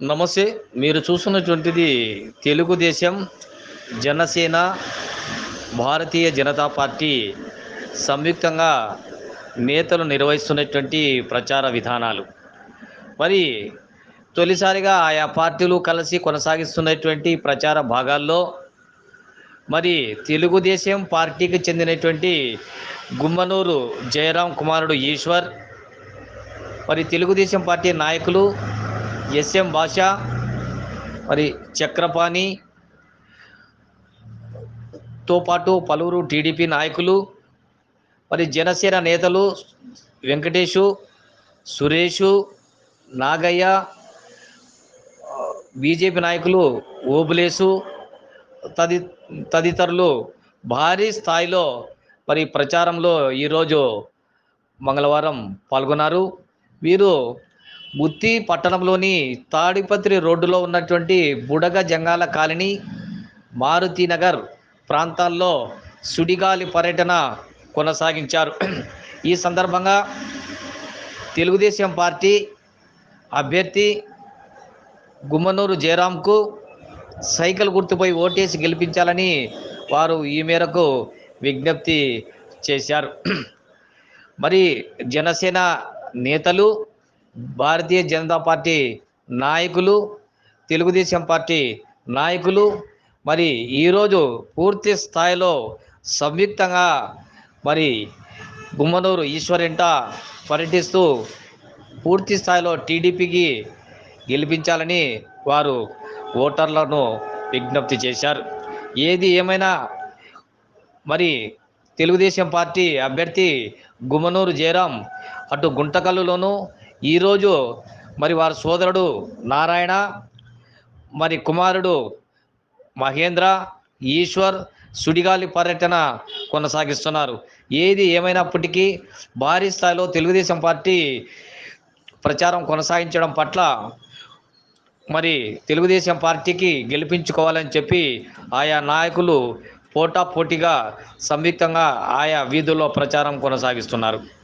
నమస్తే మీరు చూస్తున్నటువంటిది తెలుగుదేశం జనసేన భారతీయ జనతా పార్టీ సంయుక్తంగా నేతలు నిర్వహిస్తున్నటువంటి ప్రచార విధానాలు. మరి తొలిసారిగా ఆయా పార్టీలు కలిసి కొనసాగిస్తున్నటువంటి ప్రచార భాగాల్లో మరి తెలుగుదేశం పార్టీకి చెందినటువంటి గుమ్మనూరు జయరాం కుమారుడు ఈశ్వర్ మరి తెలుగుదేశం పార్టీ నాయకులు ఎస్ఎం భాష మరి చక్రపాణి తో పాటు పలువురు టీడీపీ నాయకులు మరి జనసేన నేతలు వెంకటేషు సురేషు నాగయ్య బీజేపీ నాయకులు ఓబులేసు తది తదితరులు భారీ స్థాయిలో మరి ప్రచారంలో ఈరోజు మంగళవారం పాల్గొన్నారు. వీరు ముత్తి పట్టణంలోని తాడిపత్రి రోడ్డులో ఉన్నటువంటి బుడగ జంగాల కాలనీ మారుతినగర్ ప్రాంతాల్లో సుడిగాలి పర్యటన కొనసాగించారు. ఈ సందర్భంగా తెలుగుదేశం పార్టీ అభ్యర్థి గుమ్మనూరు జయరాంకు సైకిల్ గుర్తుపై ఓటేసి గెలిపించాలని వారు ఈ మేరకు విజ్ఞప్తి చేశారు. మరి జనసేన నేతలు భారతీయ జనతా పార్టీ నాయకులు తెలుగుదేశం పార్టీ నాయకులు మరి ఈరోజు పూర్తి స్థాయిలో సంయుక్తంగా మరి గుమ్మనూరు ఈశ్వరింట పర్యటిస్తూ పూర్తి స్థాయిలో టీడీపీకి గెలిపించాలని వారు ఓటర్లను విజ్ఞప్తి చేశారు. ఏది ఏమైనా మరి తెలుగుదేశం పార్టీ అభ్యర్థి గుమ్మనూరు జయరాం అటు గుంటకల్లులోనూ ఈరోజు మరి వారి సోదరుడు నారాయణ మరి కుమారుడు మహేంద్ర ఈశ్వర్ సుడిగాలి పర్యటన కొనసాగిస్తున్నారు. ఏది ఏమైనప్పటికీ భారీ స్థాయిలో తెలుగుదేశం పార్టీ ప్రచారం కొనసాగించడం పట్ల మరి తెలుగుదేశం పార్టీకి గెలిపించుకోవాలని చెప్పి ఆయా నాయకులు పోటా పోటీగా సంయుక్తంగా ఆయా వీధుల్లో ప్రచారం కొనసాగిస్తున్నారు.